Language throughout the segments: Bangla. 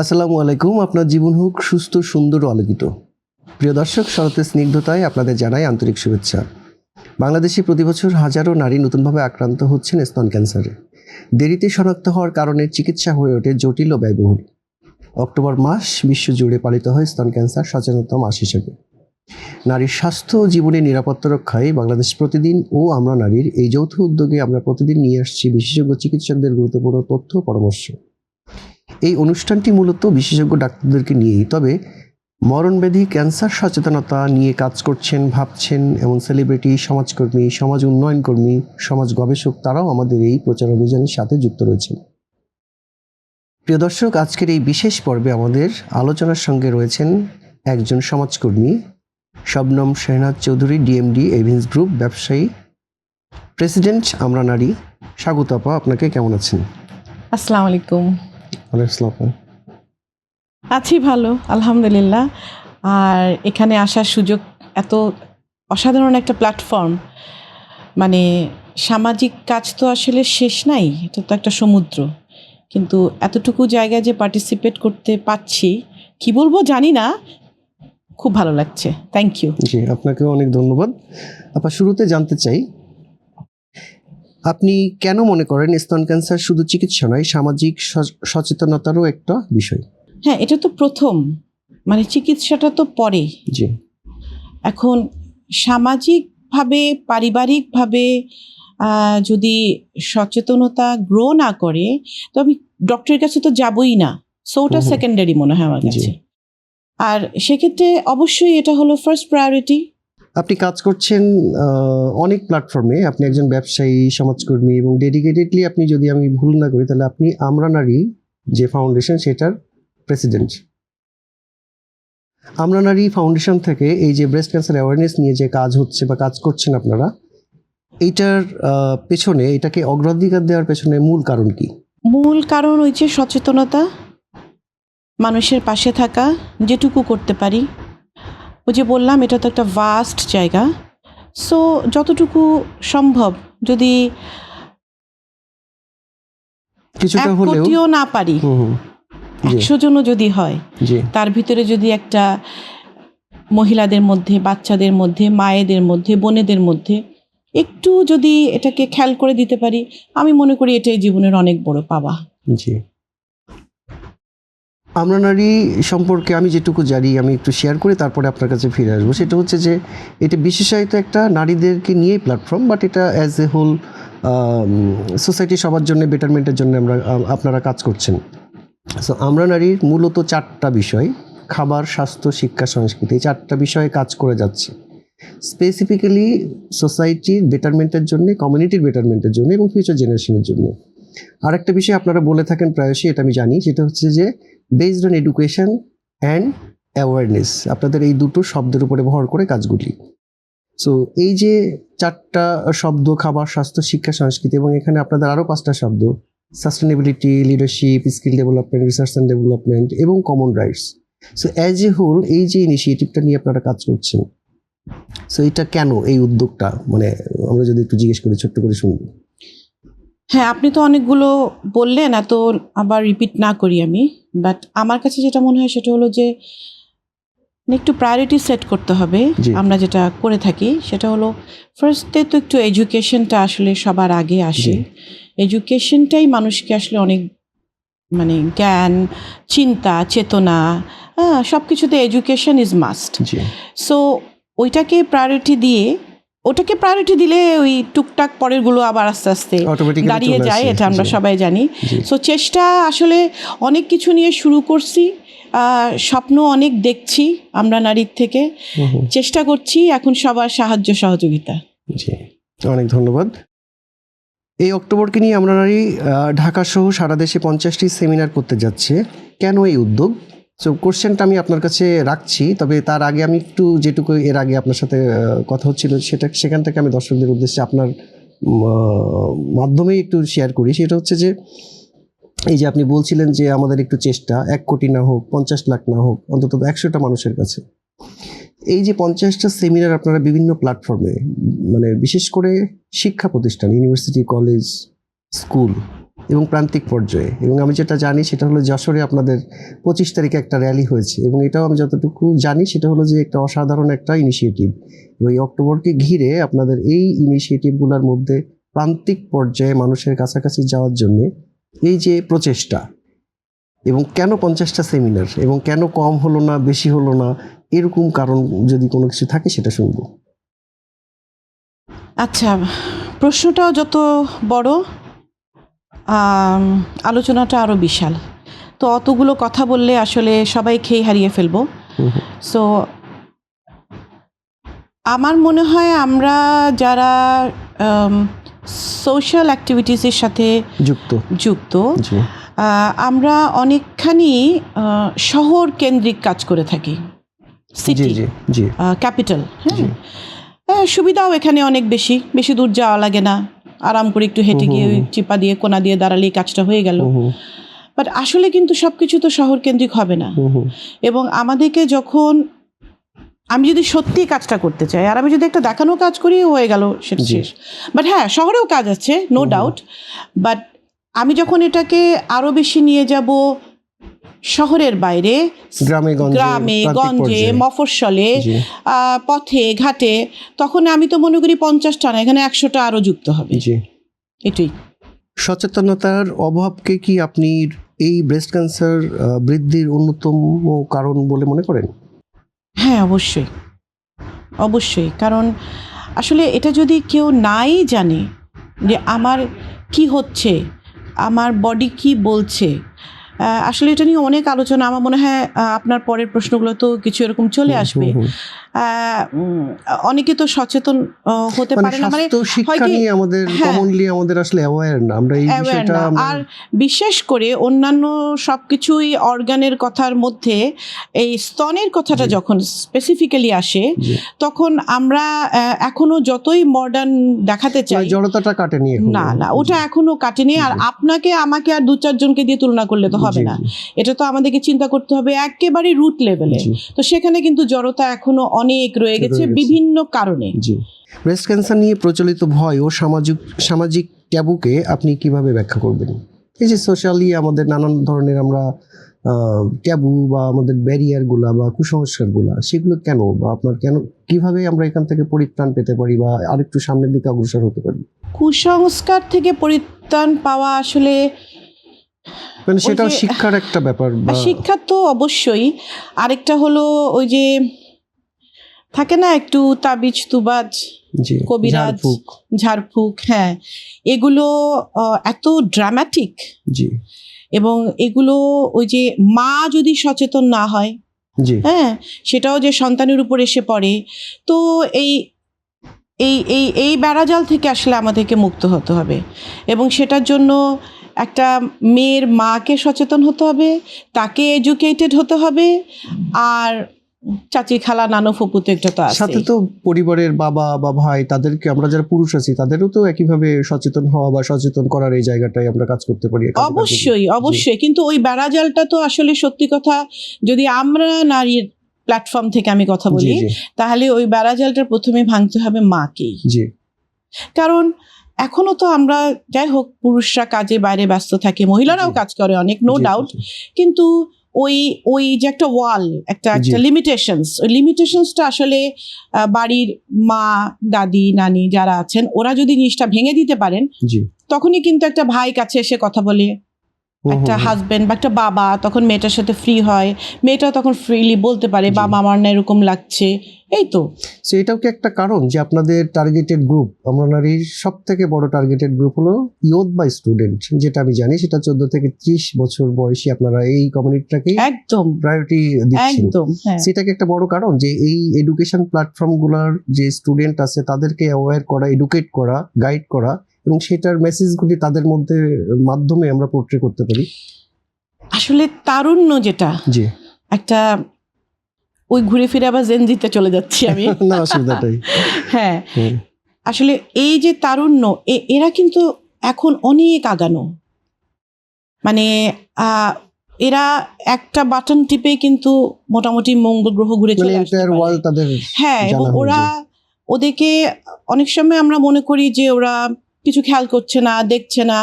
আসসালামু আলাইকুম, আপনার জীবন হোক সুস্থ, সুন্দর ও আলোকিত। প্রিয় দর্শক, শরতের স্নিগ্ধতায় আপনাদের জানাই আন্তরিক শুভেচ্ছা। বাংলাদেশে প্রতি বছর হাজারো নারী নতুনভাবে আক্রান্ত হচ্ছেন স্তন ক্যান্সারে। দেরিতে শনাক্ত হওয়ার কারণে চিকিৎসা হয়ে ওঠে জটিল ও ব্যয়বহুল। অক্টোবর মাস বিশ্বজুড়ে পালিত হয় স্তন ক্যান্সার সচেতনতা মাস হিসেবে। নারীর স্বাস্থ্য ও জীবনের নিরাপত্তা রক্ষায় বাংলাদেশ প্রতিদিন ও আমরা নারীর এই যৌথ উদ্যোগে আমরা প্রতিদিন নিয়ে আসছি বিশেষজ্ঞ চিকিৎসকদের গুরুত্বপূর্ণ তথ্য পরামর্শ। এই অনুষ্ঠানটি মূলত বিশেষজ্ঞ ডাক্তারদেরকে নিয়েই। তবে মরণব্যাধি, ক্যান্সার, সচেতনতা নিয়ে কাজ করছেন, ভাবছেন এমন সেলিব্রিটি, সমাজকর্মী, সমাজ উন্নয়ন কর্মী সমাজ গবেষক তারাও আমাদের এই প্রচার অভিযানের সাথে যুক্ত রয়েছেন। প্রিয় দর্শক, আজকের এই বিশেষ পর্বে আমাদের আলোচনার সঙ্গে রয়েছেন একজন সমাজকর্মী, Shabnam Shehnaz Chowdhury, DMD, Evince group, ব্যবসায়ী, প্রেসিডেন্ট, আমরা নারী। স্বাগত আপা, আপনাকে কেমন আছেন? আসসালামু আলাইকুম। আছি ভালো আলহামদুলিল্লাহ। আর এখানে আসার সুযোগ এত অসাধারণ একটা প্ল্যাটফর্ম মানে সামাজিক কাজ তো আসলে শেষ নাই এটা তো একটা সমুদ্র। কিন্তু এতটুকু জায়গায় যে পার্টিসিপেট করতে পারছি কি বলব জানি না খুব ভালো লাগছে। থ্যাংক ইউ জি আপনাকেও অনেক ধন্যবাদ। আপনার শুরুতে জানতে চাই আপনি কেন মনে করেন স্তন ক্যান্সার শুধু চিকিৎসা নয় সামাজিক সচেতনতারও একটা বিষয়? হ্যাঁ এটা তো প্রথম। মানে চিকিৎসাটা তো পরে জি। এখন সামাজিকভাবে পারিবারিকভাবে যদি সচেতনতা গ্রো না করে তো আমি ডক্টরের কাছে তো যাবই না। সো ওটা হুম হুম। সেকেন্ডারি মনে হয় আমার কাছে। আর সেক্ষেত্রে অবশ্যই এটা হলো ফার্স্ট প্রায়োরিটি আপনি কাজ করছেন অনেক প্ল্যাটফর্মে আপনি একজন ব্যবসায়ী, সমাজকর্মী এবং ডেডিকেটেডলি আপনি যদি আমি ভুল না করি, তাহলে আপনি আমরা নারী যে ফাউন্ডেশন সেটার প্রেসিডেন্ট আমরা নারী ফাউন্ডেশন থেকে এই যে ব্রেস্ট ক্যান্সার অ্যাওয়ারনেস নিয়ে যে কাজ হচ্ছে বা কাজ করছেন আপনারা, এইটার পেছনে, এটাকে অগ্রাধিকার দেওয়ার পেছনে মূল কারণ কি? মূল কারণ যে সচেতনতা, মানুষের পাশে থাকা, যেটুকু করতে পারি। ওই যে বললাম এটা তো একটা ভাস্ট জায়গা। সো যতটুকু সম্ভব যদি কিছুটা হলেও কোটিও না পারি একশো জনও যদি হয় তার ভিতরে যদি একটা মহিলাদের মধ্যে বাচ্চাদের মধ্যে মায়েদের মধ্যে বোনেদের মধ্যে একটু যদি এটাকে খেয়াল করে দিতে পারি আমি মনে করি এটাই জীবনের অনেক বড় পাওয়া। জি। আমরা নারী সম্পর্কে আমি যেটুকু জানি, আমি একটু শেয়ার করে তারপরে আপনার কাছে ফিরে আসব। সেটা হচ্ছে যে, এটা বিশেষায়িত একটা নারীদেরকে নিয়ে প্ল্যাটফর্ম বাট এটা অ্যাজ এ হোল সোসাইটি সবার জন্য বেটারমেন্টের জন্য আমরা আপনারা কাজ করছেন। সো আমরা নারীর মূলত চারটা বিষয়, খাবার, স্বাস্থ্য, শিক্ষা, সংস্কৃতি, এই চারটা বিষয়ে কাজ করে যাচ্ছে। স্পেসিফিক্যালি সোসাইটির বেটারমেন্টের জন্য কমিউনিটির বেটারমেন্টের জন্য এবং ফিউচার জেনারেশনের জন্য। আরেকটা বিষয় আপনারা বলে থাকেন প্রায়শই, এটা আমি জানি, সেটা হচ্ছে যে based on education and awareness আপনাদের এই দুটো শব্দের উপরে ভর করে কাজগুলি। সো এই যে চারটা শব্দ, খাবার, স্বাস্থ্য, শিক্ষা, সংস্কৃতি এবং এখানে আপনাদের আরও পাঁচটা শব্দ sustainability leadership skill development research and development এবং common rights so as a whole এই যে ইনিশিয়েটিভটা নিয়ে আপনারা কাজ করছেন সো এটা কেন এই উদ্যোগটা? মানে আমরা যদি একটু জিজ্ঞেস করি, ছোট্ট করে শুনব। হ্যাঁ আপনি তো অনেকগুলো বললেন এত আবার রিপিট না করি আমি। বাট আমার কাছে যেটা মনে হয় সেটা হলো যে একটু প্রায়োরিটি সেট করতে হবে। আমরা যেটা করে থাকি সেটা হলো ফার্স্টে তো একটু এডুকেশনটা আসলে সবার আগে আসে। এডুকেশনটাই মানুষকে আসলে অনেক মানে জ্ঞান চিন্তা চেতনা হ্যাঁ সব কিছুতে এডুকেশন ইজ মাস্ট সো ওইটাকে প্রায়োরিটি দিয়ে ওটাকে প্রায়োরিটি দিলে ওই টুকটাক পরেরগুলো আবার আস্তে আস্তে দাঁড়িয়ে যায় এটা আমরা সবাই জানি। সো চেষ্টা আসলে অনেক কিছু নিয়ে শুরু করছি স্বপ্ন অনেক দেখছি আমরা নারীর থেকে। চেষ্টা করছি এখন সবার সাহায্য সহযোগিতা। জি অনেক ধন্যবাদ। এই অক্টোবরকে নিয়ে আমরা নারী ঢাকা সহ সারা দেশে পঞ্চাশটি সেমিনার করতে যাচ্ছে। কেন এই উদ্যোগ? সো কোশ্চেনটা আমি আপনার কাছে রাখছি, তবে তার আগে আমি একটু যেটুকু এর আগে আপনার সাথে কথা হচ্ছিল, সেটা, সেখান থেকে আমি দর্শকদের উদ্দেশ্যে আপনার মাধ্যমেই একটু শেয়ার করি। সেটা হচ্ছে যে, এই যে আপনি বলছিলেন যে আমাদের একটু চেষ্টা, এক কোটি না হোক, পঞ্চাশ লাখ না হোক, অন্তত একশোটা মানুষের কাছে। এই যে পঞ্চাশটা সেমিনার আপনারা বিভিন্ন প্ল্যাটফর্মে মানে বিশেষ করে শিক্ষা প্রতিষ্ঠান ইউনিভার্সিটি কলেজ স্কুল এবং প্রান্তিক পর্যায়ে। এবং আমি যেটা জানি সেটা হলো যশোরে আপনাদের পঁচিশ তারিখে একটা র্যালি হয়েছে। এবং এটাও আমি যতটুকু জানি সেটা হলো যে একটা অসাধারণ একটা ইনিশিয়েটিভ এই অক্টোবরকে ঘিরে আপনাদের এই ইনিশিয়েটিভগুলোর মধ্যে প্রান্তিক পর্যায়ে মানুষের কাছাকাছি যাওয়ার জন্যে এই যে প্রচেষ্টা, এবং কেন পঞ্চাশটা সেমিনার এবং কেন কম হলো না, বেশি হলো না, এরকম কারণ যদি কোনো কিছু থাকে সেটা শুনব। আচ্ছা প্রশ্নটাও যত বড় আলোচনাটা আরও বিশাল। তো অতগুলো কথা বললে আসলে সবাই খেয়ে হারিয়ে ফেলব। সো আমার মনে হয় আমরা যারা সোশ্যাল অ্যাক্টিভিটিসের সাথে যুক্ত। যুক্ত আমরা অনেকখানি শহর কেন্দ্রিক কাজ করে থাকি। সিটি ক্যাপিটাল হ্যাঁ, সুবিধাও এখানে অনেক বেশি। বেশি দূর যাওয়া লাগে না। আরাম করে একটু হেঁটে গিয়ে চিপা দিয়ে কোনা দিয়ে দাঁড়ালেই কাজটা হয়ে গেল। বাট আসলে কিন্তু সব কিছু তো শহর কেন্দ্রিক হবে না। এবং আমাদেরকে যখন আমি যদি সত্যি কাজটা করতে চাই আর আমি যদি একটা দেখানো কাজ করি হয়ে গেল সেটা শেষ। বাট হ্যাঁ শহরেও কাজ আছে নো ডাউট বাট আমি যখন এটাকে আরও বেশি নিয়ে যাব শহরের বাইরে গ্রামে গঞ্জে গ্রামে গঞ্জে মফস্বলে পথে ঘাটে তখন আমি তো মনে করি পঞ্চাশটা না এখানে একশোটা আরও যুক্ত হবে। এটাই। সচেতনতার অভাবকে কি আপনি এই ব্রেস্ট ক্যান্সার বৃদ্ধির অন্যতম কারণ বলে মনে করেন? হ্যাঁ অবশ্যই। অবশ্যই কারণ আসলে এটা যদি কেউ নাই জানে যে আমার কি হচ্ছে আমার বডি কি বলছে আসলে এটা নিয়ে অনেক আলোচনা। আমার মনে হয় আপনার পরের প্রশ্নগুলো তো কিছু এরকম চলে আসবে। অনেকে তো সচেতন হতে মানে পারে না। মানে শিক্ষা হয় কি- নিয়ে আমাদের হ্যাঁ। কমনলি আমাদের আসলে অ্যাওয়্যার না। আমরা এই বিষয়টা আর বিশেষ করে অন্যান্য সব কিছুই অর্গানের কথার মধ্যে এই স্তনের কথাটা যখন স্পেসিফিক্যালি আসে তখন আমরা এখনও যতই মডার্ন দেখাতে চাই মানে জড়তাটা কাটেনি না না ওটা এখনও কাটেনি। আর আপনাকে আমাকে আর দু চারজনকে দিয়ে তুলনা করলে তো হবে না। এটা তো আমাদেরকে চিন্তা করতে হবে একেবারে রুট লেভেলে তো সেখানে কিন্তু জড়তা এখনও অনেক রয়ে গেছে। বিভিন্ন কারণে। ব্রেস্ট ক্যান্সার নিয়ে প্রচলিত ভয় ও সামাজিক সামাজিক ট্যাবুকে আপনি কীভাবে ব্যাখ্যা করবেন? এই যে সোশ্যালি আমাদের নানান ধরনের আমরা ট্যাবু বা আমাদের ব্যারিয়ারগুলা বা কুসংস্কারগুলা সেগুলো কেন বা আপনার কেন কীভাবে আমরা এখান থেকে পরিত্রাণ পেতে পারি বা আরেকটু সামনের দিকে অগ্রসর হতে পারি? কুসংস্কার থেকে পরিত্রাণ পাওয়া আসলে মানে সেটাও শিক্ষার একটা ব্যাপার শিক্ষা তো অবশ্যই। আরেকটা হলো ওই যে থাকে না একটু তাবিজ তুবাজ কবিরাজ। ঝাড়ফুঁক, ঝাড়ফুঁক হ্যাঁ। এগুলো এত ড্রামাটিক জি। এবং এগুলো ওই যে মা যদি সচেতন না হয় হ্যাঁ সেটাও যে সন্তানের উপর এসে পড়ে তো এই এই এই এই বেড়াজাল থেকে আসলে আমাদেরকে মুক্ত হতে হবে। এবং সেটার জন্য একটা মেয়ের মাকে সচেতন হতে হবে তাকে এডুকেটেড হতে হবে আর চাচি খালা নানু ফুপু তো একটা তো আছে সাথে তো পরিবারের বাবা বা ভাই তাদেরকে আমরা যারা পুরুষ আছি তাদেরও তো একইভাবে সচেতন হওয়া বা সচেতন করার এই জায়গাটায় আমরা কাজ করতে পারি অবশ্যই অবশ্যই। কিন্তু ওই বেড়াজালটা তো আসলে সত্যি কথা যদি আমরা নারীর প্ল্যাটফর্ম থেকে আমি কথা বলি তাহলে ওই বেড়াজালটা প্রথমে ভাঙতে হবে মাকেই। জি। কারণ এখনও তো আমরা যাই হোক পুরুষরা কাজে বাইরে ব্যস্ত থাকে মহিলারাও কাজ করে অনেক নো ডাউট কিন্তু ওই ওই যে একটা ওয়াল একটা একটা। লিমিটেশনস ওই লিমিটেশনসটা আসলে বাড়ির মা দাদি নানি যারা আছেন ওরা যদি জিনিসটা ভেঙে দিতে পারেন তখনই কিন্তু একটা ভাই কাছে এসে কথা বলে একটা। হাজবেন্ড বা একটা বাবা তখন মেয়েটার সাথে ফ্রি হয় মেয়েটা তখন ফ্রিলি বলতে পারে বাবা আমার না এরকম লাগছে। এই তো। So, এটাও কি একটা কারণ যে আপনাদের টার্গেটেড গ্রুপ আমরা নারীর সব থেকে বড় টার্গেটেড গ্রুপ হলো ইয়ুথ বা স্টুডেন্ট যেটা আমি জানি সেটা চোদ্দ থেকে ত্রিশ বছর বয়সী আপনারা এই কমিউনিটিটাকেই একদম। প্রায়োরিটি দিচ্ছেন। একদম হ্যাঁ। সেটা কি একটা বড় কারণ যে এই এডুকেশন প্ল্যাটফর্মগুলোর যে স্টুডেন্ট আছে তাদেরকে অ্যাওয়্যার করা এডুকেট করা গাইড করা এবং সেটার মেসেজগুলি তাদের মধ্যে মাধ্যমে আমরা পোর্ট্রে করতে পারি। আসলে তারুণ্য যেটা জি। একটা ওই ঘুরে ফিরে আবার জেনজিতে চলে যাচ্ছি আমি। না অসুবিধাটাই। হ্যাঁ। আসলে এই যে তারুণ্য এরা কিন্তু এখন অনেক আগানো। মানে আহ, এরা একটা বাটন টিপে কিন্তু মোটামুটি মঙ্গল গ্রহ ঘুরে মানে চলে হ্যাঁ এবং ওরা ওদেরকে অনেক সময় আমরা মনে করি যে ওরা কিছু খেয়াল করছে না দেখছে না।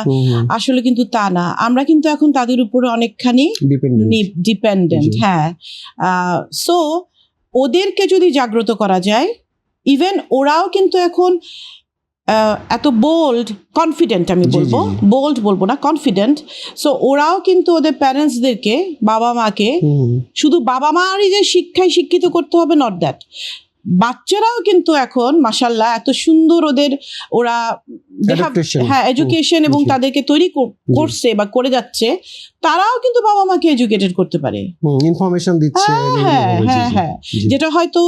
আসলে কিন্তু তা না। আমরা কিন্তু এখন তাদের উপরে অনেকখানি ডিপেন্ডেন্ট হ্যাঁ। সো ওদেরকে যদি জাগ্রত করা যায় ইভেন ওরাও কিন্তু এখন এত বোল্ড কনফিডেন্ট আমি বলব। বোল্ড বলব না কনফিডেন্ট সো ওরাও কিন্তু ওদের প্যারেন্টসদেরকে বাবা মাকে শুধু বাবা মারই যে শিক্ষায় শিক্ষিত করতে হবে নট দ্যাট বাচ্চারাও কিন্তু এখন মাসাল্লাহ এত সুন্দর ওদের ওরা. হ্যাঁ এডুকেশন এবং তাদেরকে তৈরি করছে বা করে যাচ্ছে তারাও কিন্তু বাবা মাকে এডুকেটেড করতে পারে। ইনফরমেশন দিচ্ছে হ্যাঁ জি, হ্যাঁ হ্যাঁ। যেটা হয়তো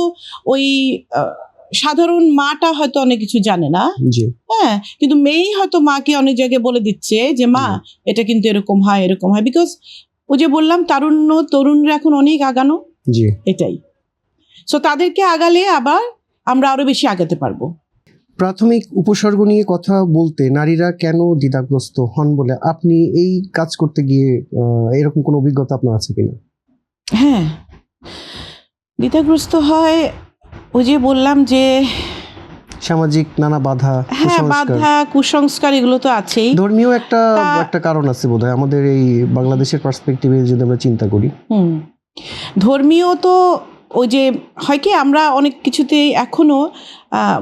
ওই সাধারণ মাটা হয়তো অনেক কিছু জানে না। হ্যাঁ কিন্তু মেয়েই হয়তো মাকে অনেক জায়গায় বলে দিচ্ছে যে মা এটা কিন্তু এরকম হয় এরকম হয়। বিকজ ও যে বললাম তারুণ্য তরুণরা এখন অনেক আগানো। জি। এটাই। সো তাদেরকে আগালে আবার আমরা আরও বেশি আগাতে পারব। প্রাথমিক উপসর্গ নিয়ে কথা বলতে নারীরা কেন দ্বিধাগ্রস্ত হন বলে আপনি এই কাজ করতে গিয়ে এরকম কোনো অভিজ্ঞতা আপনার আছে কিনা? হ্যাঁ। দ্বিধাগ্রস্ত হয় ওই যে বললাম যে সামাজিক নানা বাধা হ্যাঁ বাধা কুসংস্কার এগুলো তো আছেই। ধর্মীয় একটা একটা কারণ আছে বোধহয়। আমাদের এই বাংলাদেশের পার্সপেক্টিভে যদি আমরা চিন্তা করি। হুম। ধর্মীয় তো ওই যে হয় কি আমরা অনেক কিছুতেই এখনও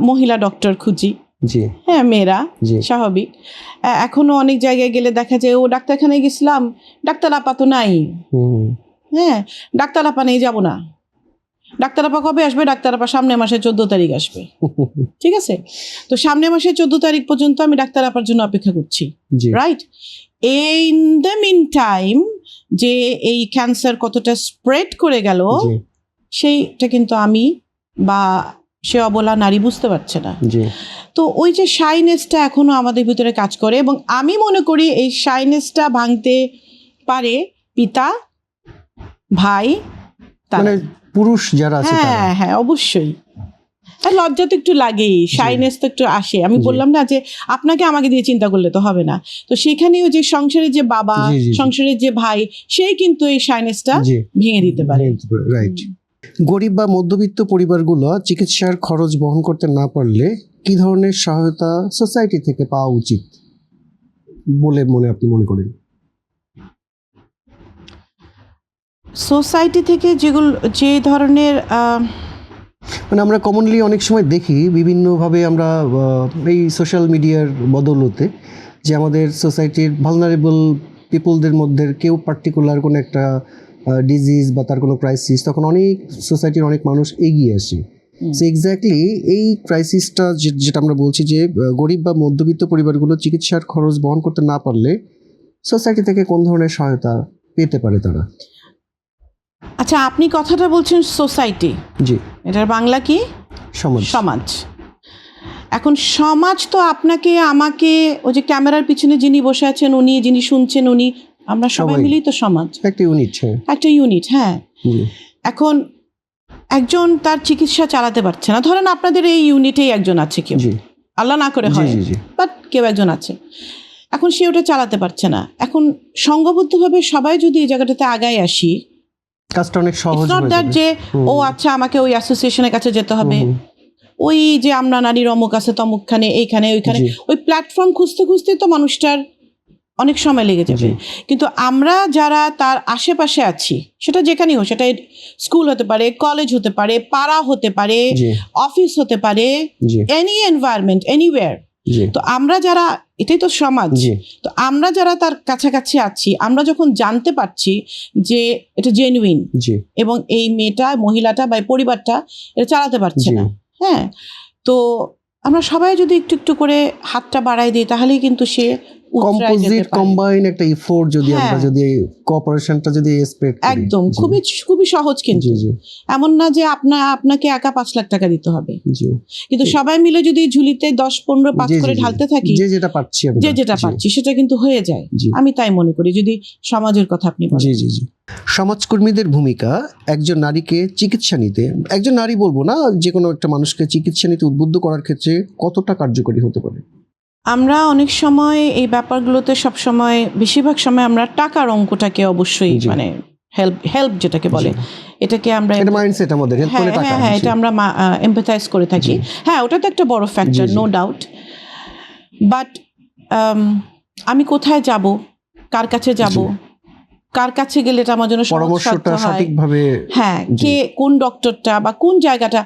মহিলা ডক্টর খুঁজি। জি। হ্যাঁ মেয়েরা স্বাভাবিক। এখনও অনেক জায়গায় গেলে দেখা যায় ও ডাক্তারখানায় গেছিলাম ডাক্তার আপা তো নাই। হ্যাঁ ডাক্তার আপা নেই যাব না। ডাক্তার আপা কবে আসবে? ডাক্তার আপা সামনে মাসে চোদ্দ তারিখ আসবে। ঠিক আছে? তো সামনে মাসে চোদ্দ তারিখ পর্যন্ত আমি ডাক্তার আপার জন্য অপেক্ষা করছি। Right in the mean time যে এই ক্যান্সার কতটা স্প্রেড করে গেল সেইটা কিন্তু আমি বা সে অবলা নারী বুঝতে পারছে না। তো ওই যে শাইনেসটা এখনও আমাদের ভিতরে কাজ করে এবং আমি মনে করি এই শাইনেসটা ভাঙতে পারে পিতা ভাই। মানে পুরুষ যারা আছে হ্যাঁ হ্যাঁ অবশ্যই। আর লজ্জা তো একটু লাগেই শাইনেস তো একটু আসে। আমি বললাম না যে আপনাকে আমাকে দিয়ে চিন্তা করলে তো হবে না। তো সেখানেও যে সংসারের যে বাবা। সংসারের যে ভাই সেই কিন্তু এই শাইনেসটা জি। ভেঙে দিতে পারে। রাইট গরিব বা মধ্যবিত্ত পরিবারগুলো চিকিৎসার খরচ বহন করতে না পারলে কি ধরনের সহায়তা সোসাইটি থেকে পাওয়া উচিত বলে মনে আপনি মনে করেন? সোসাইটি থেকে যেগুলো যে ধরনের মানে আমরা কমনলি অনেক সময় দেখি বিভিন্নভাবে আমরা এই সোশ্যাল মিডিয়ার বদলতে যে আমাদের সোসাইটির ভালনারেবল পিপলদের মধ্যে কেউ পার্টিকুলার কোনো একটা ডিজিজ বা তার কোনো ক্রাইসিস তখন অনেক সোসাইটির অনেক মানুষ এগিয়ে আসে। সো এক্স্যাক্টলি এই ক্রাইসিসটা যেটা আমরা বলছি যে গরিব বা মধ্যবিত্ত পরিবারগুলো চিকিৎসার খরচ বহন করতে না পারলে সোসাইটি থেকে কোন ধরনের সহায়তা পেতে পারে তারা? আচ্ছা আপনি কথাটা বলছেন সোসাইটি জি। এটার বাংলা কি? সমাজ। সমাজ। এখন সমাজ তো আপনাকে আমাকে ওই যে ক্যামেরার পিছনে যিনি বসে আছেন উনি যিনি শুনছেন উনি আমরা সবাই। মিলেই তো সমাজ। একটা ইউনিট হ্যাঁ। একটা ইউনিট হ্যাঁ। এখন একজন তার চিকিৎসা চালাতে পারছে না। ধরেন আপনাদের এই ইউনিটেই একজন আছে কেউ। আল্লাহ না করে হয় বাট কেউ একজন আছে। এখন সে ওটা চালাতে পারছে না। এখন সংঘবদ্ধভাবে সবাই যদি এই জায়গাটাতে আগায় আসি কাজটা অনেক সহজ নট দ্যাট যে ও আচ্ছা আমাকে ওই অ্যাসোসিয়েশনের কাছে যেতে হবে। ওই যে আমরা নারীর অমুক আছে তমুকখানে এইখানে ওইখানে। ওই প্ল্যাটফর্ম খুঁজতে খুঁজতে তো মানুষটার অনেক সময় লেগে যাবে। কিন্তু আমরা যারা তার আশেপাশে আছি সেটা যেখানেই হোক সেটা স্কুল হতে পারে কলেজ হতে পারে পাড়া হতে পারে অফিস হতে পারে এনি এনভায়রনমেন্ট এনিওয়্যার তো আমরা যারা এটাই তো সমাজ। তো আমরা যারা তার কাছাকাছি আছি আমরা যখন জানতে পারছি যে এটা জেনুইন এবং এই মেয়েটা মহিলাটা বা এই পরিবারটা এটা চালাতে পারছে না। হ্যাঁ? তো আমরা সবাই যদি একটু একটু করে হাতটা বাড়াই দিই তাহলেই কিন্তু সে কম্পোজিট কম্বাইন একটা ইফোর্ট যদি আমরা হ্যাঁ। যদি কোঅপারেশনটা যদি স্প্রেড একদম খুবই খুবই সহজ কিন্তু। এমন না যে আপনা আপনাকে একা পাঁচ লাখ টাকা দিতে হবে। জি। কিন্তু সবাই মিলে যদি ঝুলিতে দশ পনেরো পাঁচ করে ঢালতে থাকি যে যেটা পাচ্ছি আমরা যে যেটা পাচ্ছি সেটা কিন্তু হয়ে যায়। আমি তাই মনে করি যদি সমাজের কথা আপনি বলেন। জি জি জি। সমাজকর্মীদের ভূমিকা একজন নারীকে চিকিৎসা নিতে একজন নারী বলব না যে কোনো একটা মানুষকে চিকিৎসা নিতে উদ্বুদ্ধ করার ক্ষেত্রে কতটা কার্যকরী হতে পারে? আমরা অনেক সময় এই ব্যাপারগুলোতে সব সময় বেশিরভাগ সময় আমরা টাকার অঙ্কটাকে অবশ্যই মানে হেল্প হেল্প যেটাকে বলে এটাকে আমরা এটা মাইন্ডসেট আমাদের হেল্প হ্যাঁ করে টাকা হ্যাঁ হ্যাঁ এটা আমরা এমপাথাইজ করে থাকি। হ্যাঁ ওটা তো একটা বড় ফ্যাক্টর। নো ডাউট বাট আমি কোথায় যাব? কার কাছে যাব? কার কাছে গেলে এটা আমার জন্য পরামর্শটা সঠিকভাবে হ্যাঁ কে কোন ডক্টরটা বা কোন জায়গাটা?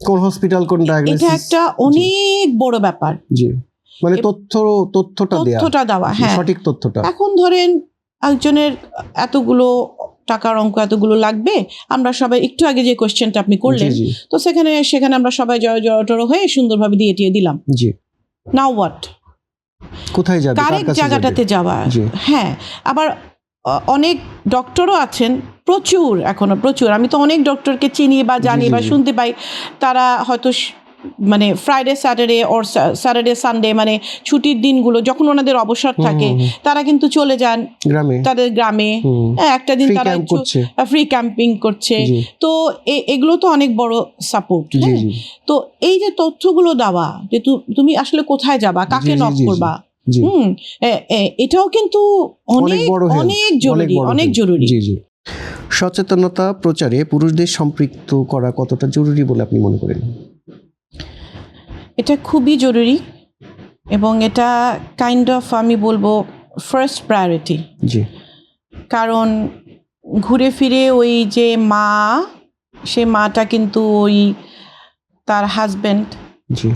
কোন হসপিটাল কোন এটা একটা অনেক বড় ব্যাপার। জি। মানে তথ্য তথ্যটা তথ্যটা দেওয়া হ্যাঁ। সঠিক তথ্যটা। এখন ধরেন একজনের এতগুলো টাকার অঙ্ক এতগুলো লাগবে আমরা সবাই একটু আগে যে কোশ্চেনটা আপনি করলেন তো সেখানে সেখানে আমরা সবাই জয় টরো হয়ে সুন্দরভাবে দিয়ে টিয়ে দিলাম। জি। নাও হোয়াট কোথায় যাবে? কার কারেক্ট জায়গাটাতে? যাওয়া। হ্যাঁ আবার অনেক ডক্টরও আছেন প্রচুর এখনও প্রচুর। আমি তো অনেক ডক্টরকে চিনি বা জানি বা শুনতে পাই। তারা হয়তো মানে Friday Saturday or Saturday Sunday মানে ছুটির দিনগুলো যখন ওনাদের অবসর থাকে। তারা কিন্তু চলে যান তাদের গ্রামে। হ্যাঁ, একটা দিন তারা ফ্রি ক্যাম্পিং করছে। তো এগুলো তো অনেক বড় সাপোর্ট জি তো এই যে তথ্যগুলো দেওয়া যে তুমি আসলে কোথায় যাবা কাকে নক। করবা হুম? এটাও কিন্তু অনেক অনেক জরুরি অনেক জরুরি। সচেতনতা প্রচারে পুরুষদের সম্পৃক্ত করা কতটা জরুরি বলে আপনি মনে করেন? এটা খুবই জরুরি এবং এটা কাইন্ড অফ আমি বলব ফার্স্ট প্রায়োরিটি জি। কারণ ঘুরে ফিরে ওই যে মা সে মাটা কিন্তু ওই তার হাজব্যান্ড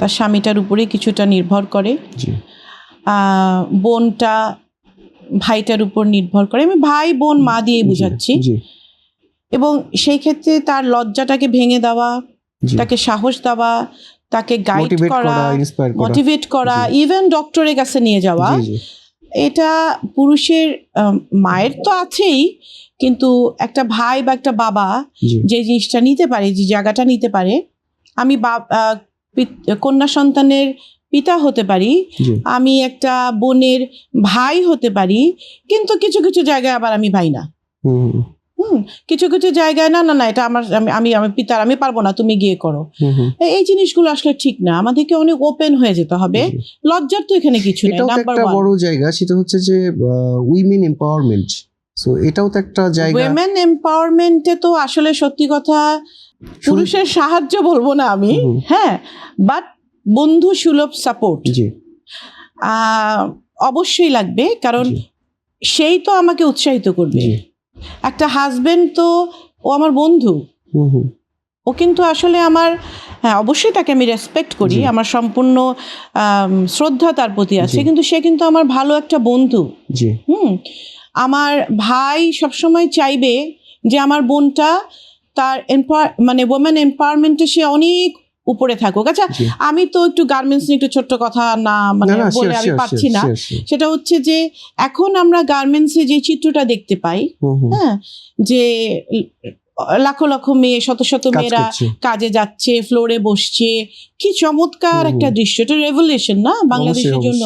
তার স্বামীটার উপরেই কিছুটা নির্ভর করে। বোনটা ভাইটার উপর নির্ভর করে। আমি ভাই বোন মা দিয়ে বুঝাচ্ছি। এবং সেই ক্ষেত্রে তার লজ্জাটাকে ভেঙে দেওয়া তাকে সাহস দেওয়া তাকে গাইড করা মোটিভেট করা। ইভেন ডক্টরের কাছে নিয়ে যাওয়া। এটা পুরুষের মায়ের তো আছেই কিন্তু একটা ভাই বা একটা বাবা যে জিনিসটা নিতে পারে যে জায়গাটা নিতে পারে আমি কন্যা সন্তানের পিতা হতে পারি আমি একটা বোনের ভাই হতে পারি কিন্তু কিছু কিছু জায়গায় আবার আমি ভাই না। হুম কিছু কিছু জায়গায় না না না এটা আমার আমি আমি পিতার আমি পারব না তুমি গিয়ে করো। এই জিনিসগুলো আসলে ঠিক না আমাদেরকে অনেক ওপেন হয়ে যেতে হবে। লজ্জার তো এখানে কিছু নেই নাম্বার একটা বড় জায়গা সেটা হচ্ছে যে উইমেন এম্পাওয়ারমেন্ট সো এটাও তো একটা জায়গা। উইমেন এম্পাওয়ারমেন্টে তো আসলে সত্যি কথা পুরুষের সাহায্য বলব না আমি হ্যাঁ বাট বন্ধু সুলভ সাপোর্ট জি। অবশ্যই লাগবে কারণ সেই তো আমাকে উৎসাহিত করবে। একটা হাজবেন্ড তো ও আমার বন্ধু। ও কিন্তু আসলে আমার হ্যাঁ অবশ্যই তাকে আমি রেসপেক্ট করি। আমার সম্পূর্ণ শ্রদ্ধা তার প্রতি আছে। কিন্তু সে কিন্তু আমার ভালো একটা বন্ধু। হুম? আমার ভাই সবসময় চাইবে যে আমার বোনটা তার মানে ওমেন এম্পাওয়ারমেন্টে সে অনেক উপরে থাকুক। আচ্ছা আমি তো একটু গার্মেন্টস নিয়ে একটু ছোট্ট কথা না মানে বলে আমি পারছি না. সেটা হচ্ছে যে এখন আমরা গার্মেন্টসে যে চিত্রটা দেখতে পাই হ্যাঁ যে লাখো লাখো মেয়ে শত শত মেয়েরা কাজে যাচ্ছে ফ্লোরে বসছে কি চমৎকার একটা দৃশ্য এটা রেভলিউশন না বাংলাদেশের জন্য?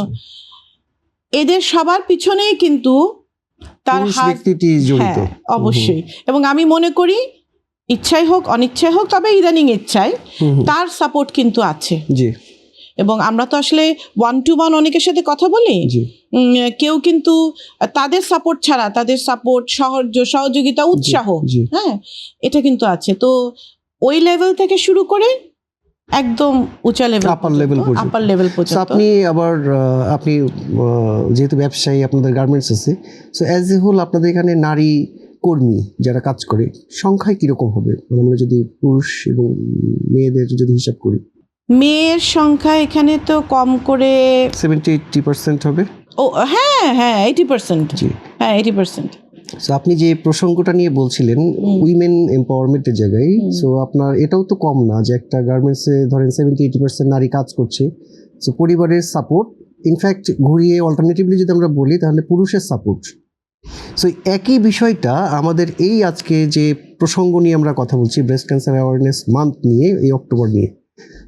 এদের সবার পিছনেই কিন্তু তার হাত হ্যাঁ অবশ্যই। এবং আমি মনে করি ইচ্ছাই হোক অনিচ্ছাই হোক তবে ইদানিং ইচ্ছায় তার সাপোর্ট কিন্তু আছে। জি। এবং আমরা তো আসলে ওয়ান টু ওয়ান অনেকের সাথে কথা বলি। জি। কেউ কিন্তু তাদের সাপোর্ট ছাড়া তাদের সাপোর্ট সহজ সহযোগিতা উৎসাহ হ্যাঁ এটা কিন্তু আছে। তো ওই লেভেল থেকে শুরু করে একদম উঁচা লেভেল level পর্যন্ত। আপার লেভেল পর্যন্ত। আপনি আবার আপনি যেহেতু ব্যবসায়ী আপনাদের গার্মেন্টস আছে। সো অ্যাজ এ হোল আপনাদের এখানে নারী কর্মী যারা কাজ করে সংখ্যায় কীরকম হবে? মানে আমরা যদি পুরুষ এবং মেয়েদের যদি হিসাব করি। মেয়ের সংখ্যা এখানে তো কম করে সেভেন্টি এইটটি পার্সেন্ট হবে। ও হ্যাঁ হ্যাঁ এইটি পার্সেন্ট হ্যাঁ এইটি পার্সেন্ট সো আপনি যে প্রসঙ্গটা নিয়ে বলছিলেন উইমেন এম্পাওয়ারমেন্টের জায়গায় সো আপনার এটাও তো কম না যে একটা গার্মেন্টসে ধরেন সেভেন্টি এইটি পার্সেন্ট নারী কাজ করছে। সো পরিবারের সাপোর্ট ইনফ্যাক্ট ঘুরিয়ে অল্টারনেটিভলি যদি আমরা বলি তাহলে পুরুষের সাপোর্ট সো একই বিষয়টা আমাদের এই আজকে যে প্রসঙ্গ নিয়ে আমরা কথা বলছি ব্রেস্ট ক্যান্সার অ্যাওয়ারনেস মান্থ নিয়ে এই অক্টোবর নিয়ে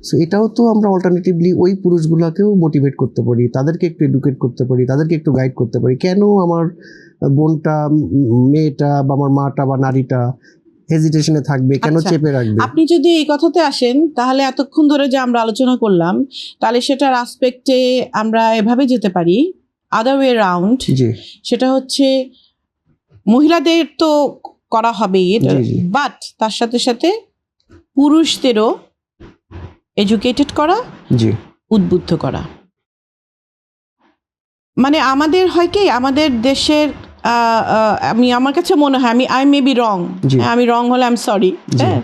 সো এটাও তো আমরা অল্টারনেটিভলি ওই পুরুষগুলোকেও মোটিভেট করতে পারি তাদেরকে একটু এডুকেট করতে পারি তাদেরকে একটু গাইড করতে পারি। কেন আমার বোনটা মেয়েটা বা আমার মাটা বা নারীটা হেজিটেশনে থাকবে কেন আচ্ছা, চেপে রাখবে? আপনি যদি এই কথাতে আসেন তাহলে এতক্ষণ ধরে যে আমরা আলোচনা করলাম তাহলে সেটার আসপেক্টে আমরা এভাবে যেতে পারি আদার ওয়ে রাউন্ড সেটা হচ্ছে মহিলাদের তো করা জি। বাট তার সাথে সাথে পুরুষদেরও এডুকেটেড করা উদ্বুদ্ধ করা। মানে আমাদের হয় কি আমাদের দেশের আমি আমার কাছে মনে হয় আমি আই মে বি রং। আমি রং হলে আই এম সরি হ্যাঁ।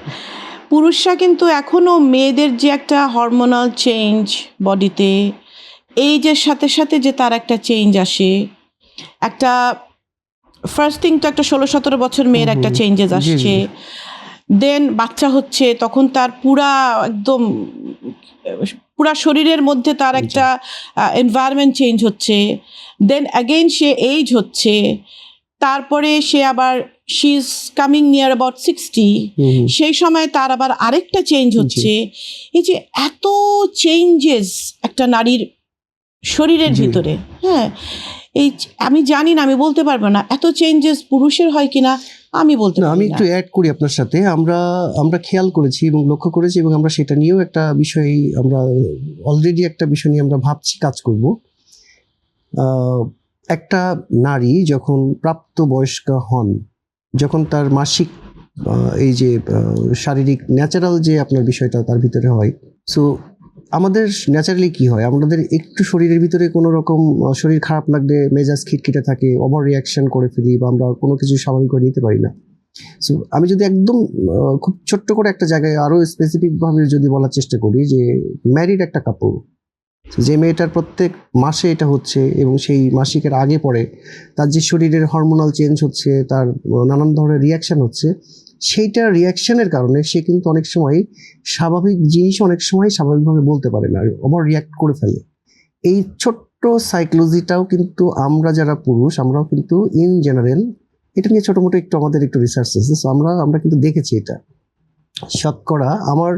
পুরুষরা কিন্তু এখনও মেয়েদের যে একটা হরমোনাল চেঞ্জ বডিতে এইজের সাথে সাথে যে তার একটা চেঞ্জ আসে একটা ফার্স্ট থিং তো একটা ষোলো সতেরো বছর মেয়ের একটা চেঞ্জেস। আসছে। দেন বাচ্চা হচ্ছে তখন তার পুরা একদম পুরা শরীরের মধ্যে তার একটা এনভায়রনমেন্ট চেঞ্জ হচ্ছে। দেন অ্যাগেইন সে এইজ হচ্ছে তারপরে সে আবার she is coming near about sixty. সেই সময় তার আবার আরেকটা চেঞ্জ হচ্ছে। এই যে এত চেঞ্জেস একটা নারীর শরীরের ভিতরে হ্যাঁ। এই আমি জানি না আমি বলতে পারব না। এত চেঞ্জেস পুরুষের হয় কিনা আমি বলতে না আমি একটু অ্যাড করি আপনার সাথে। আমরা আমরা খেয়াল করেছি এবং লক্ষ্য করেছি এবং আমরা সেটা নিয়েও একটা বিষয় আমরা অলরেডি একটা বিষয় নিয়ে আমরা ভাবছি কাজ করব। একটা নারী যখন প্রাপ্ত বয়স্কা হন যখন তার মাসিক এই যে শারীরিক ন্যাচারাল যে আপনার বিষয়টা তার ভিতরে হয় সো আমাদের ন্যাচারালি কি হয়? আমাদের একটু শরীরের ভিতরে কোনো রকম শরীর খারাপ লাগলে মেজাজ খিটখিটে থাকে ওভার রিয়াকশন করে ফেলি বা আমরা কোনো কিছু স্বাভাবিক করে নিতে পারি না। সো আমি যদি একদম খুব ছোট্ট করে একটা জায়গায় আরও স্পেসিফিকভাবে যদি বলার চেষ্টা করি যে ম্যারিড একটা কাপড় যে মেয়েটার প্রত্যেক মাসে এটা হচ্ছে এবং সেই মাসিকের আগে পরে তার যে শরীরের হরমোনাল চেঞ্জ হচ্ছে, তার নানান ধরনের রিয়াকশন হচ্ছে সেইটার রিয়াকশনের কারণে সে কিন্তু অনেক সময় স্বাভাবিক জিনিস অনেক সময় স্বাভাবিকভাবে বলতে পারে না ওভার রিয়াক্ট করে ফেলে। এই ছোট্ট সাইকোলজিটাও কিন্তু আমরা যারা পুরুষ আমরাও কিন্তু ইন জেনারেল এটা নিয়ে ছোটো মোটো একটু আমাদের একটু রিসার্চ আছে। সো আমরা আমরা কিন্তু দেখেছি এটা। শতকরা আমার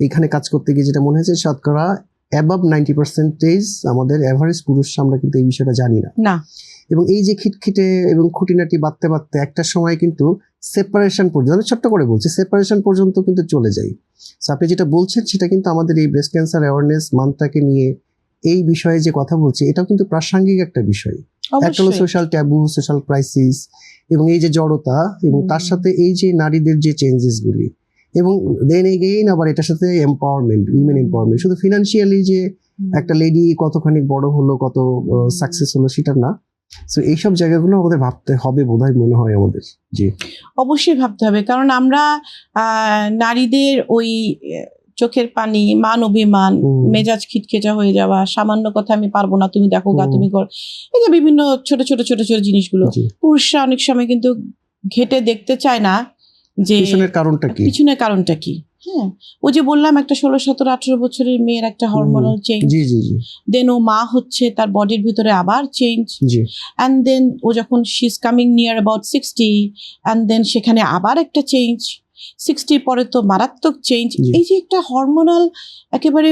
এখানে কাজ করতে গিয়ে যেটা মনে হয়েছে শতকরা অ্যাবাভ নাইনটি পার্সেন্টেজ আমাদের অ্যাভারেজ পুরুষ আমরা কিন্তু এই বিষয়টা জানি না। না। এবং এই যে খিটখিটে এবং খুঁটিনাটি বাঁধতে বাঁধতে একটা সময় কিন্তু সেপারেশন পর্যন্ত আমি ছোট্ট করে বলছি সেপারেশন পর্যন্ত কিন্তু চলে যাই। আপনি যেটা বলছেন সেটা কিন্তু আমাদের এই ব্রেস্ট ক্যান্সার অ্যাওয়ারনেস মান্থটাকে নিয়ে এই বিষয়ে যে কথা বলছি এটাও কিন্তু প্রাসঙ্গিক একটা বিষয়। একটা হলো সোশ্যাল ট্যাবু সোশ্যাল ক্রাইসিস এবং এই যে জড়তা এবং তার সাথে এই যে নারীদের যে চেঞ্জেসগুলি এবং দেন এগেইন আবার এটার সাথে এম্পাওয়ারমেন্ট উইমেন এম্পাওয়ারমেন্ট শুধু ফিনান্সিয়ালি যে একটা লেডি কতখানি বড় হলো কত সাকসেস হলো সেটা না। সো এইসব জায়গাগুলো আমাদের ভাবতে হবে বোধহয় মনে হয় আমাদের জি। অবশ্যই ভাবতে হবে কারণ আমরা নারীদের ওই চোখের পানি মান অভিমান মেজাজ খিটখেচা হয়ে যাওয়া সামান্য কথা আমি পারব না তুমি দেখো গা তুমি কর এই যে বিভিন্ন ছোট ছোট ছোট ছোট জিনিসগুলো পুরুষরা অনেক সময় কিন্তু ঘেটে দেখতে চায় না যে পিছনের কারণটা কি? পিছনের কারণটা কি? হ্যাঁ ওই যে বললাম একটা ষোলো সতেরো আঠেরো বছরের মেয়ের একটা হরমোনাল চেঞ্জ জি জি জি। দেন ও মা হচ্ছে তার বডির ভিতরে আবার চেঞ্জ অ্যান্ড দেন ও যখন she is coming near about sixty and then সেখানে আবার একটা চেঞ্জ সিক্সটির পরে তো মারাত্মক চেঞ্জ এই যে একটা হরমোনাল একেবারে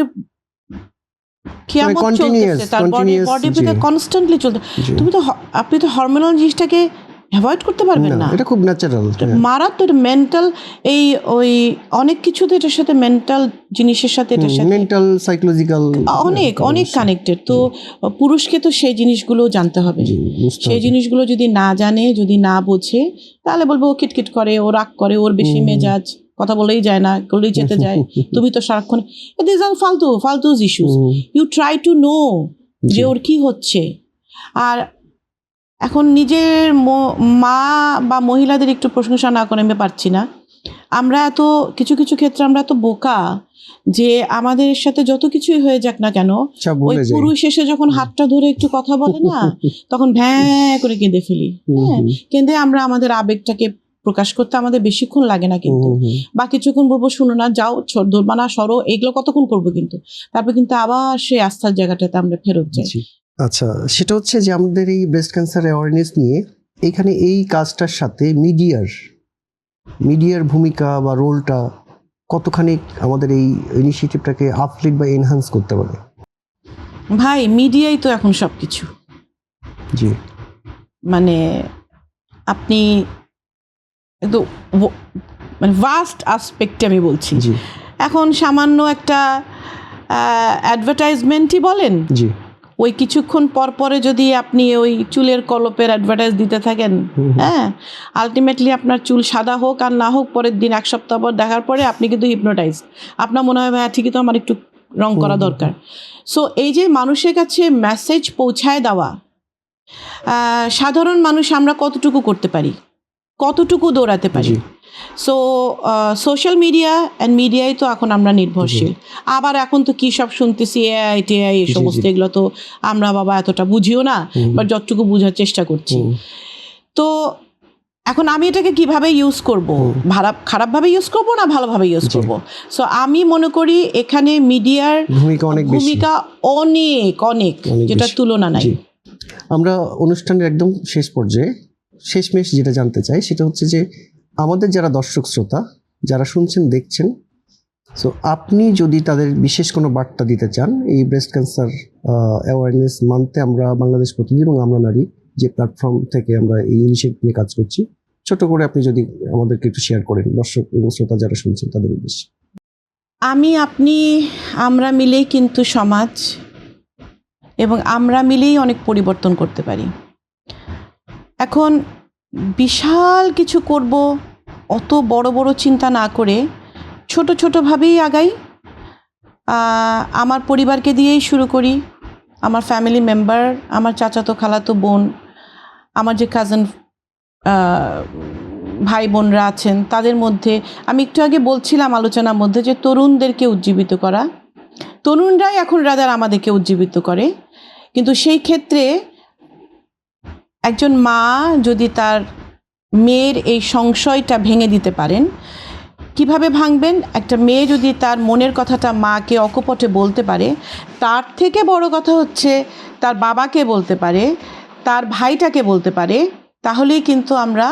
কনস্ট্যান্টলি চলতে তুমি তো আপনি তো হরমোনাল জিনিসটাকে অ্যাভয়েড করতে পারবেন না এটা খুব ন্যাচারাল মারাত্মক মেন্টাল এই ওই অনেক কিছু তো এটার সাথে মেন্টাল জিনিসের সাথে এটার সাথে মেন্টাল সাইকোলজিক্যাল অনেক অনেক কানেক্টেড তো পুরুষকে তো সেই জিনিসগুলো জানতে হবে। সেই জিনিসগুলো যদি না জানে যদি না বোঝে তাহলে বলব ও কিটকিট করে ও রাগ করে ওর বেশি মেজাজ কথা বলেই যায় না গলেই যেতে যায়। তুমি তো সারাক্ষণ দিস আর ফালতু ফালতু issues you try to know যে ওর কি হচ্ছে। আর এখন নিজের ম- বা মহিলাদের একটু প্রশংসা না করে আমি পারছি না। আমরা এত কিছু কিছু ক্ষেত্রে আমরা এত বোকা যে আমাদের সাথে যত কিছুই হয়ে যাক না কেন ওই পুরুষ এসে যখন হাতটা ধরে একটু কথা বলে না তখন ভ্যাঁ করে কেঁদে ফেলি। হ্যাঁ কেঁদে আমরা আমাদের আবেগটাকে প্রকাশ করতে আমাদের বেশিক্ষণ লাগে না কিন্তু। বা কিছুক্ষণ বলব শুনো না যাও ছ- দোলমানা সরো এগুলো কতক্ষণ করব কিন্তু? তারপর কিন্তু আবার সেই আস্থার জায়গাটাতে আমরা ফেরত যাই। আচ্ছা সেটা হচ্ছে যে আমাদের এই ব্রেস্ট ক্যান্সার অ্যাওয়ারনেস নিয়ে এখানে এই কাজটার সাথে মিডিয়ার মিডিয়ার ভূমিকা বা রোলটা কতখানি আমাদের এই ইনিশিয়েটিভটাকে আপলিট বা এনহান্স করতে পারে? ভাই মিডিয়াই তো এখন সব কিছু জি। মানে আপনি একটু ও- মানে ভাস্ট আসপেক্টে আমি বলছি। জি। এখন সামান্য একটা অ্যাডভার্টাইজমেন্টই বলেন জি। ওই কিছুক্ষণ পর পরে যদি আপনি ওই চুলের কলপের অ্যাডভার্টাইজ দিতে থাকেন। হ্যাঁ? আলটিমেটলি আপনার চুল সাদা হোক আর না হোক পরের দিন এক সপ্তাহ পর দেখার পরে আপনি কিন্তু হিপনোটাইজ আপনার মনে হয় হ্যাঁ ঠিকই তো আমার একটু রং করা দরকার। সো এই যে মানুষের কাছে মেসেজ পৌঁছায় দেওয়া সাধারণ মানুষ আমরা কতটুকু করতে পারি? কতটুকু দৌড়াতে পারি? সো সোশ্যাল মিডিয়া অ্যান্ড মিডিয়ায় তো এখন আমরা নির্ভরশীল। আবার এখন তো কী সব শুনতেছি এআই টিআই এই সমস্ত এগুলো তো আমরা বাবা এতটা বুঝিও না বাট যতটুকু বোঝার চেষ্টা করছি। তো এখন আমি এটাকে কীভাবে ইউজ করব। খারাপ খারাপভাবে ইউজ করব না ভালোভাবে ইউজ। করব? সো আমি মনে করি এখানে মিডিয়ার ভূমিকা অনেক ভূমিকা অনেক অনেক অনেক যেটা তুলনা নাই। আমরা অনুষ্ঠানের একদম শেষ পর্যায়ে শেষমেশ যেটা জানতে চাই সেটা হচ্ছে যে আমাদের যারা দর্শক শ্রোতা, যারা শুনছেন, দেখছেন সো আপনি যদি তাদের বিশেষ কোনো বার্তা দিতে চান, এই ব্রেস্ট ক্যান্সার অ্যাওয়ারনেস মানতে আমরা বাংলাদেশ প্রতিনিধি এবং আমরা নারী যে প্ল্যাটফর্ম থেকে আমরা এই ইনিশিয়েটিভ নিয়ে কাজ করছি, ছোট করে আপনি যদি আমাদেরকে একটু শেয়ার করেন, দর্শক এবং শ্রোতা যারা শুনছেন তাদের উদ্দেশ্যে। আমি, আপনি, আমরা মিলেই কিন্তু সমাজ এবং আমরা মিলেই অনেক পরিবর্তন করতে পারি। এখন বিশাল কিছু করব, অত বড় বড় চিন্তা না করে ছোট ছোটোভাবেই আগাই। আমার পরিবারকে দিয়েই শুরু করি। আমার ফ্যামিলি মেম্বার আমার চাচাতো খালাতো বোন, আমার যে কাজিন ভাই বোনরা আছেন, তাদের মধ্যে আমি একটু আগে বলছিলাম আলোচনার মধ্যে যে তরুণদেরকে উজ্জীবিত করা। তরুণরাই এখন রাদার আমাদেরকে উজ্জীবিত করে। কিন্তু সেই ক্ষেত্রে একজন মা যদি তার মেয়ের এই সংশয়টা ভেঙে দিতে পারেন, কীভাবে ভাঙবেন? একটা মেয়ে যদি তার মনের কথাটা মাকে অকপটে বলতে পারে, তার থেকে বড় কথা হচ্ছে তার বাবাকে বলতে পারে, তার ভাইটাকে বলতে পারে, তাহলেই কিন্তু আমরা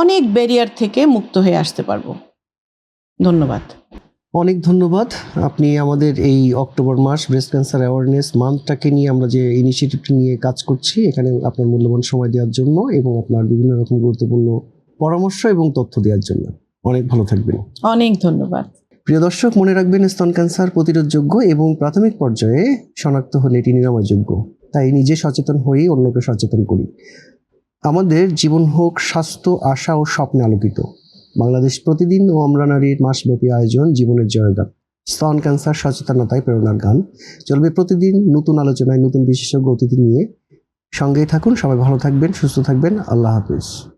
অনেক ব্যারিয়ার থেকে মুক্ত হয়ে আসতে পারব। ধন্যবাদ। অনেক ধন্যবাদ। আপনি আমাদের এই অক্টোবর মাস ব্রেস্ট ক্যান্সার অ্যাওয়ারনেস মান্থটাকে নিয়ে আমরা যে ইনিশিয়েটিভটি নিয়ে কাজ করছি এখানে আপনার মূল্যবান সময় দেওয়ার জন্য এবং আপনার বিভিন্ন রকম গুরুত্বপূর্ণ পরামর্শ এবং তথ্য দেওয়ার জন্য। অনেক ভালো থাকবেন। অনেক ধন্যবাদ। প্রিয় দর্শক মনে রাখবেন স্তন ক্যান্সার প্রতিরোধযোগ্য এবং প্রাথমিক পর্যায়ে শনাক্ত হলে এটি নিরাময়যোগ্য। তাই নিজে সচেতন হয়েই অন্যকে সচেতন করি। আমাদের জীবন হোক স্বাস্থ্য আশা ও স্বপ্নে আলোকিত। বাংলাদেশ প্রতিদিন ও আমরা নারীর মাসব্যাপী আয়োজন জীবনের জয়গান। স্তন ক্যান্সার, সচেতনতায় প্রেরণার গান। চলবে প্রতিদিন নতুন আলোচনায় নতুন বিশেষজ্ঞ অতিথি নিয়ে। সঙ্গেই থাকুন, সবাই ভালো থাকবেন, সুস্থ থাকবেন। আল্লাহ হাফিজ।